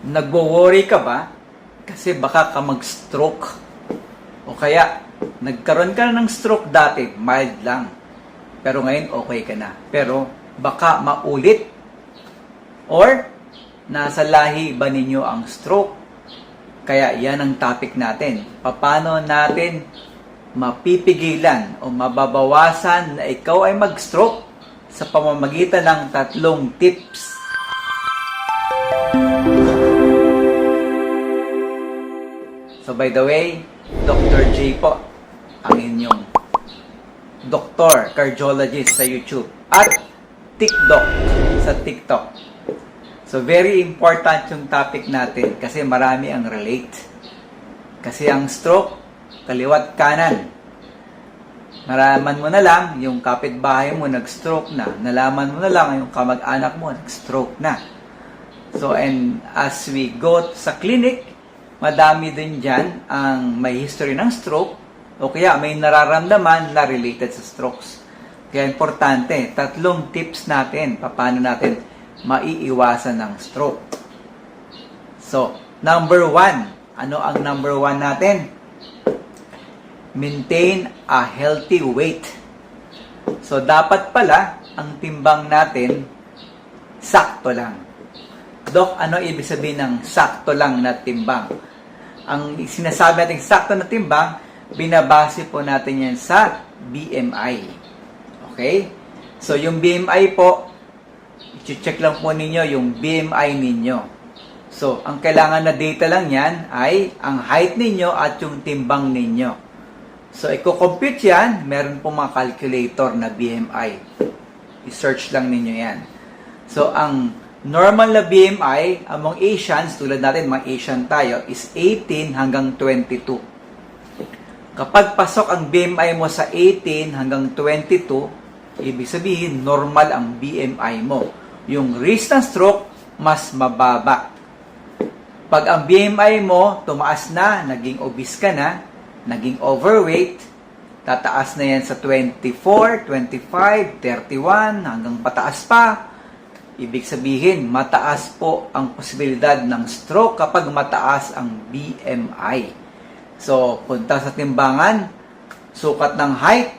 Nagwo-worry ka ba? Kasi baka ka mag-stroke. O kaya, nagkaroon ka na ng stroke dati, mild lang. Pero ngayon, okay ka na. Pero, baka maulit. Or, nasa lahi ba ninyo ang stroke? Kaya yan ang topic natin. Paano natin mapipigilan o mababawasan na ikaw ay mag-stroke sa pamamagitan ng tatlong tips. So by the way, Dr. J po ang inyong doktor, cardiologist sa YouTube at TikTok sa TikTok. So very important yung topic natin kasi marami ang relate. Kasi ang stroke, kaliwat kanan. Nalaman mo na lang yung kapitbahay mo nag-stroke na. Nalaman mo na lang yung kamag-anak mo nag-stroke na. So and as we go sa clinic, madami din dyan ang may history ng stroke o kaya may nararamdaman na related sa strokes. Kaya importante, tatlong tips natin paano natin maiiwasan ng stroke. So, number one, ano ang number one natin? Maintain a healthy weight. So, dapat pala, ang timbang natin, sakto lang. Dok, ano ibig sabihin ng sakto lang na timbang? Ang sinasabi natin sakto na timbang, binabase po natin yan sa BMI. Okay? So, yung BMI po, i-check lang po ninyo yung BMI ninyo. So, ang kailangan na data lang yan ay ang height ninyo at yung timbang ninyo. So, i-compute yan, meron po mga calculator na BMI. I-search lang ninyo yan. So, ang normal na BMI among Asians, tulad natin, mga Asian tayo, is 18 hanggang 22. Kapag pasok ang BMI mo sa 18 hanggang 22, ibig sabihin, normal ang BMI mo. Yung risk ng stroke, mas mababa. Pag ang BMI mo tumaas na, naging obese ka na, naging overweight, tataas na yan sa 24, 25, 31, hanggang pataas pa. Ibig sabihin, mataas po ang posibilidad ng stroke kapag mataas ang BMI. So, punta sa timbangan, sukat ng height,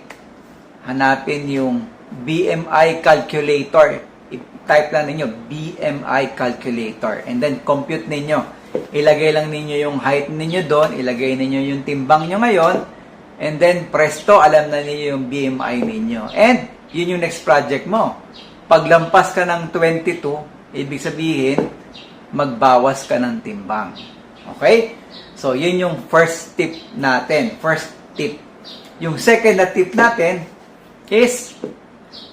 hanapin yung BMI calculator. I-type lang ninyo, BMI calculator. And then, compute ninyo. Ilagay lang ninyo yung height ninyo doon, ilagay ninyo yung timbang nyo ngayon, and then, presto, alam na ninyo yung BMI ninyo. And, yun yung next project mo. Paglampas ka ng 22, ibig sabihin, magbawas ka ng timbang. Okay? So, yun yung first tip natin. First tip. Yung second na tip natin is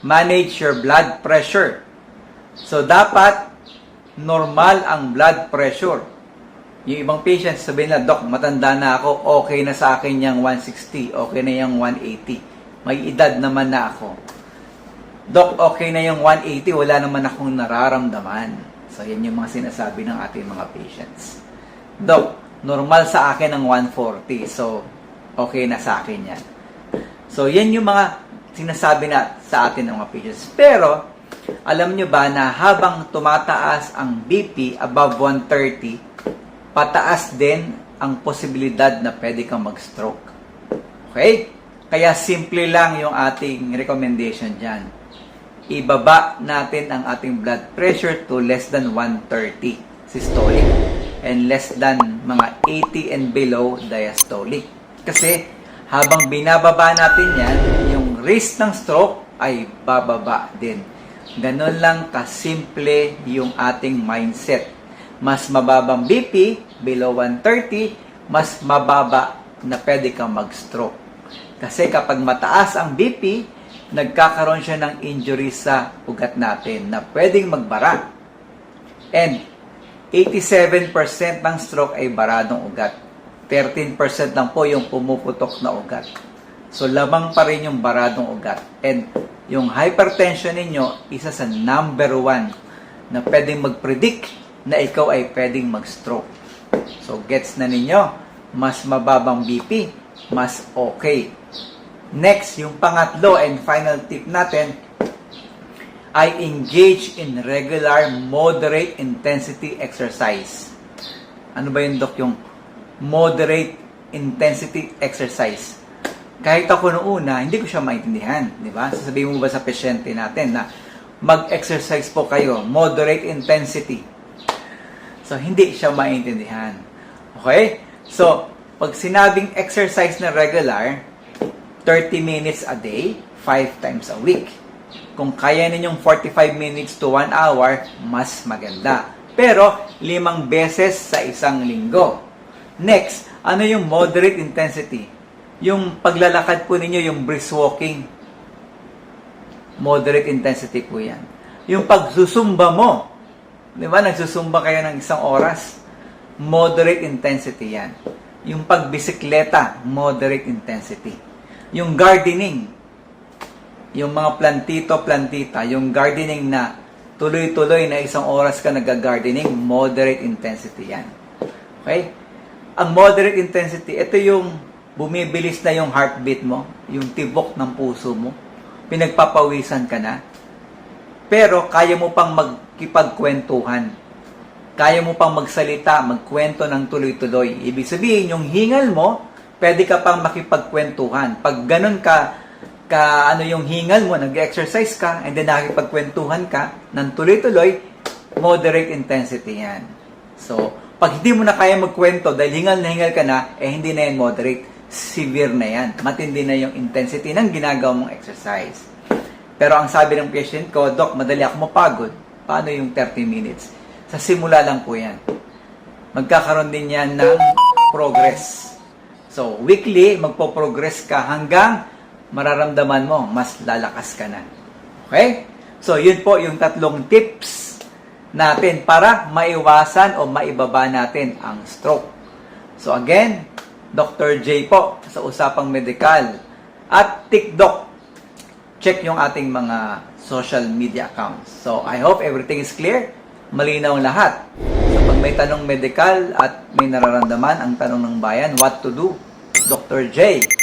manage your blood pressure. So, dapat normal ang blood pressure. Yung ibang patients sabihin na, Dok, matanda na ako, okay na sa akin yung 160, okay na yung 180. May edad naman na ako. Dok, okay na yung 180, wala naman akong nararamdaman. So, yan yung mga sinasabi ng ating mga patients. Dok, normal sa akin ang 140. So, okay na sa akin yan. So, yan yung mga sinasabi na sa atin ng mga patients. Pero, alam nyo ba na habang tumataas ang BP above 130, pataas din ang posibilidad na pwede kang mag-stroke. Okay? Kaya simple lang yung ating recommendation dyan. Ibaba natin ang ating blood pressure to less than 130 systolic and less than mga 80 and below diastolic. Kasi habang binababa natin yan, yung risk ng stroke ay bababa din. Ganon lang kasimple yung ating mindset. Mas mababang BP, below 130, mas mababa na pwede kang mag-stroke. Kasi kapag mataas ang BP, nagkakaroon siya ng injury sa ugat natin na pwedeng magbara. And 87% ng stroke ay baradong ugat. 13% lang po yung pumuputok na ugat. So, lamang pa rin yung baradong ugat. And yung hypertension ninyo, isa sa number one na pwedeng mag-predict na ikaw ay pwedeng mag-stroke. So, gets na ninyo, mas mababang BP, mas okay. Next, yung pangatlo and final tip natin ay engage in regular moderate intensity exercise. Ano ba yung Doc? Yung moderate intensity exercise. Kahit ako noong una, hindi ko siya maintindihan. Di ba? Sasabihin mo ba sa pasyente natin na mag-exercise po kayo, moderate intensity. So, hindi siya maintindihan. Okay? So, pag sinabing exercise na regular, 30 minutes a day, 5 times a week. Kung kaya ninyong 45 minutes to 1 hour, mas maganda. Pero, limang beses sa isang linggo. Next, ano yung moderate intensity? Yung paglalakad po ninyo, yung brisk walking. Moderate intensity po yan. Yung pagsusumba mo, di ba, nagsusumba kayo ng isang oras, moderate intensity yan. Yung pagbisikleta, moderate intensity. Yung gardening, yung mga plantito, plantita, yung gardening na tuloy-tuloy na isang oras ka nag-gardening, moderate intensity yan. Okay? Ang moderate intensity, ito yung bumibilis na yung heartbeat mo, yung tibok ng puso mo, pinagpapawisan ka na, pero kaya mo pang magkipagkwentuhan. Kaya mo pang magsalita, magkwento ng tuloy-tuloy. Ibig sabihin, yung hingal mo, pwede ka pang makipagkwentuhan. Pag ganun ka, ka ano yung hingal mo, nag-exercise ka, and then nakikipagkwentuhan ka ng tuloy-tuloy, moderate intensity yan. So, pag hindi mo na kaya magkwento dahil hingal na hingal ka na, eh hindi na yan moderate. Severe na yan. Matindi na yung intensity ng ginagawa mong exercise. Pero ang sabi ng patient ko, Doc, madali ako mapagod. Paano yung 30 minutes? Sa simula lang po yan. Magkakaroon din yan ng progress. So, weekly, magpo-progress ka hanggang mararamdaman mo, mas lalakas ka na. Okay? So, yun po yung tatlong tips natin para maiwasan o maibaba natin ang stroke. So, again, Dr. J po sa Usapang Medikal at TikTok check yung ating mga social media accounts. So, I hope everything is clear. Malinaw ang lahat. So, pag may tanong medical at may nararamdaman, ang tanong ng bayan, what to do? Dr. J